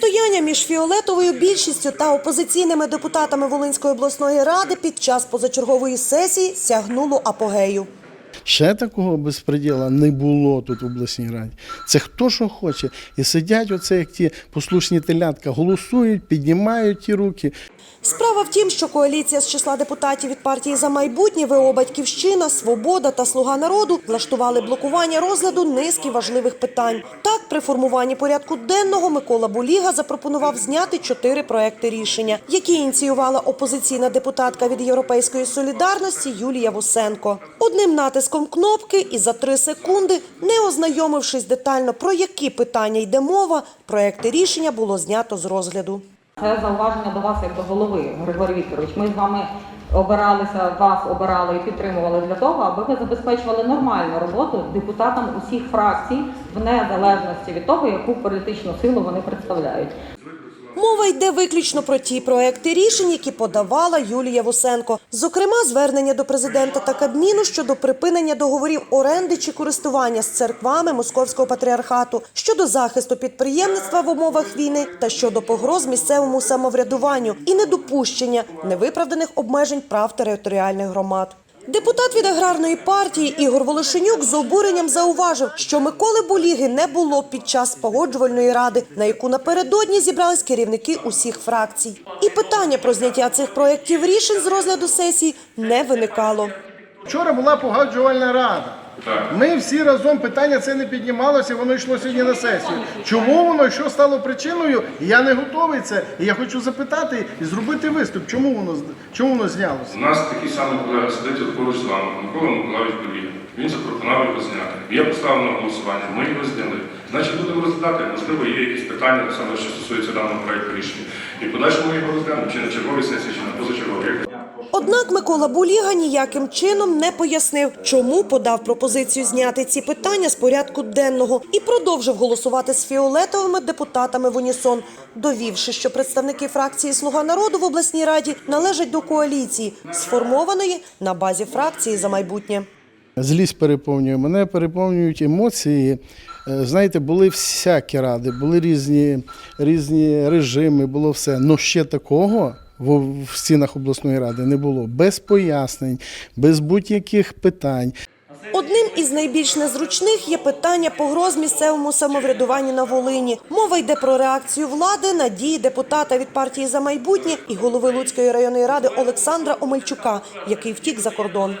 Протистояння між фіолетовою більшістю та опозиційними депутатами Волинської обласної ради під час позачергової сесії сягнуло апогею. Ще такого безпреділа не було тут в обласній раді. Це хто що хоче. І сидять оце, як ті послушні телятка, голосують, піднімають ті руки. Справа в тім, що коаліція з числа депутатів від партії за майбутнє ВО Батьківщина, Свобода та Слуга народу влаштували блокування розгляду низки важливих питань. Так, при формуванні порядку денного Микола Буліга запропонував зняти чотири проекти рішення, які ініціювала опозиційна депутатка від Європейської солідарності Юлія Вусенко. Одним натиском кнопки і за три секунди, не ознайомившись детально про які питання йде мова, проекти рішення було знято з розгляду. Це зауваження до вас як до голови, Григорій Вікторович. Ми з вами обиралися, вас обирали і підтримували для того, аби ви забезпечували нормальну роботу депутатам усіх фракцій в незалежності від того, яку політичну силу вони представляють. Мова йде виключно про ті проекти рішень, які подавала Юлія Вусенко. Зокрема, звернення до президента та Кабміну щодо припинення договорів оренди чи користування з церквами Московського патріархату, щодо захисту підприємництва в умовах війни та щодо погроз місцевому самоврядуванню і недопущення невиправданих обмежень прав територіальних громад. Депутат від аграрної партії Ігор Волошенюк з обуренням зауважив, що Миколи Боліги не було під час погоджувальної ради, на яку напередодні зібрались керівники усіх фракцій. І питання про зняття цих проєктів рішень з розгляду сесії не виникало. Вчора була погоджувальна рада. Ми всі разом питання це не піднімалося, воно йшло сьогодні на сесію. Чому воно і що стало причиною? Я не готовий це. І я хочу запитати і зробити виступ. Чому воно чому воно знялося? У нас такий самий колега сидить поруч з вами, Микола Миколаївич Белів. Він запропонував його зняти. Я поставив на голосування, ми його зняли. Значить, будемо розглядати, можливо, є якісь питання, саме що стосується даного проекту рішення. І в подальшому ми його розглянемо, чи на черговій сесії, чи. Однак Микола Буліга ніяким чином не пояснив, чому подав пропозицію зняти ці питання з порядку денного і продовжив голосувати з фіолетовими депутатами в унісон, довівши, що представники фракції Слуга народу в обласній раді належать до коаліції, сформованої на базі фракції за майбутнє. Злість переповнює мене, переповнюють емоції. Е, Знаєте, були всякі ради, були різні, різні режими, було все. Ну ще такого в, стінах обласної ради не було. Без пояснень, без будь-яких питань. Одним із найбільш незручних є питання погроз місцевому самоврядуванню на Волині. Мова йде про реакцію влади на дії депутата від партії за майбутнє і голови Луцької районної ради Олександра Омельчука, який втік за кордон.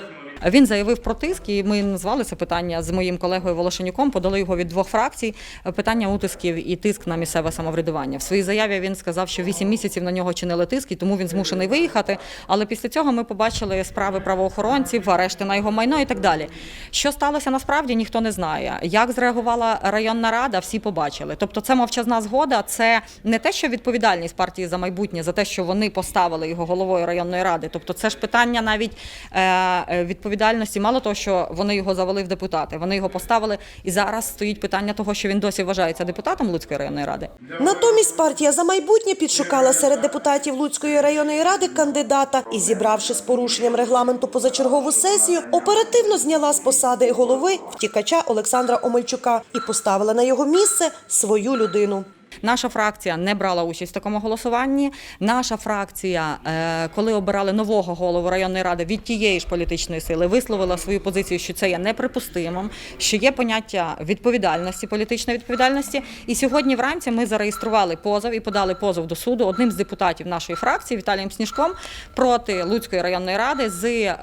Він заявив про тиск, і ми назвали це питання з моїм колегою Волошенюком, подали його від двох фракцій. Питання утисків і тиск на місцеве самоврядування. В своїй заяві він сказав, що 8 місяців на нього чинили тиск, і тому він змушений виїхати. Але після цього ми побачили справи правоохоронців, арешти на його майно і так далі. Що сталося насправді, ніхто не знає. Як зреагувала районна рада, всі побачили. Тобто, це мовчазна згода. Це не те, що відповідальність партії за майбутнє за те, що вони поставили його головою районної ради. Тобто, це ж питання навіть е, е, відповідальності. Мало того, що вони його завели в депутати, вони його поставили. І зараз стоїть питання того, що він досі вважається депутатом Луцької районної ради. Натомість партія за майбутнє підшукала серед депутатів Луцької районної ради кандидата і, зібравши з порушенням регламенту позачергову сесію, оперативно зняла з посади голови втікача Олександра Омельчука і поставила на його місце свою людину. Наша фракція не брала участь в такому голосуванні. Наша фракція, е, коли обирали нового голову районної ради від тієї ж політичної сили, висловила свою позицію, що це є неприпустимим, що є поняття відповідальності, політичної відповідальності. І сьогодні вранці ми зареєстрували позов і подали позов до суду одним з депутатів нашої фракції Віталієм Сніжком проти Луцької районної ради з е,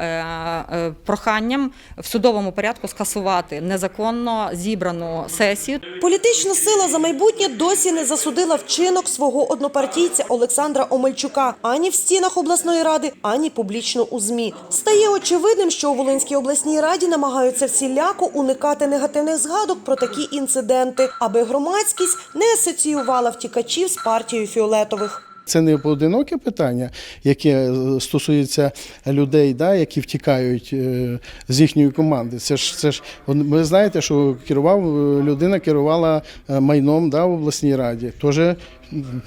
е, проханням в судовому порядку скасувати незаконно зібрану сесію. Політична сила за майбутнє досі не засудила вчинок свого однопартійця Олександра Омельчука ані в стінах обласної ради, ані публічно у змі. Стає очевидним, що у Волинській обласній раді намагаються всіляко уникати негативних згадок про такі інциденти, аби громадськість не асоціювала втікачів з партією фіолетових. Це не поодиноке питання, яке е, стосується людей, да, які втікають е, з їхньої команди. Це ж це ж ви знаєте, що керував е, людина, керувала майном да, в обласній раді. Теж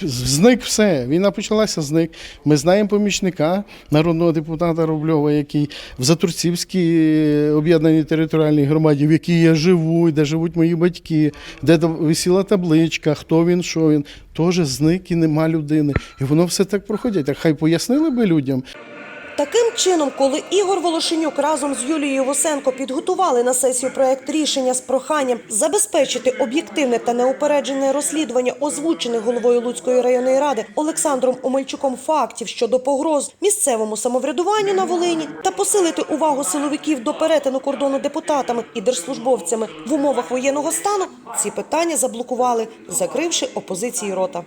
Зник все. Війна почалася, зник. Ми знаємо помічника народного депутата Рубльова, який в Затурцівській е, об'єднаній територіальній громаді, в якій я живу, де живуть мої батьки, де висіла табличка, хто він, що він, теж зник і нема людини. І воно все так проходить. Так хай пояснили би людям. Таким чином, коли Ігор Волошенюк разом з Юлією Восенко підготували на сесію проект рішення з проханням забезпечити об'єктивне та неупереджене розслідування озвучених головою Луцької районної ради Олександром Омельчуком фактів щодо погроз місцевому самоврядуванню на Волині та посилити увагу силовиків до перетину кордону депутатами і держслужбовцями в умовах воєнного стану, ці питання заблокували, закривши опозиції рота.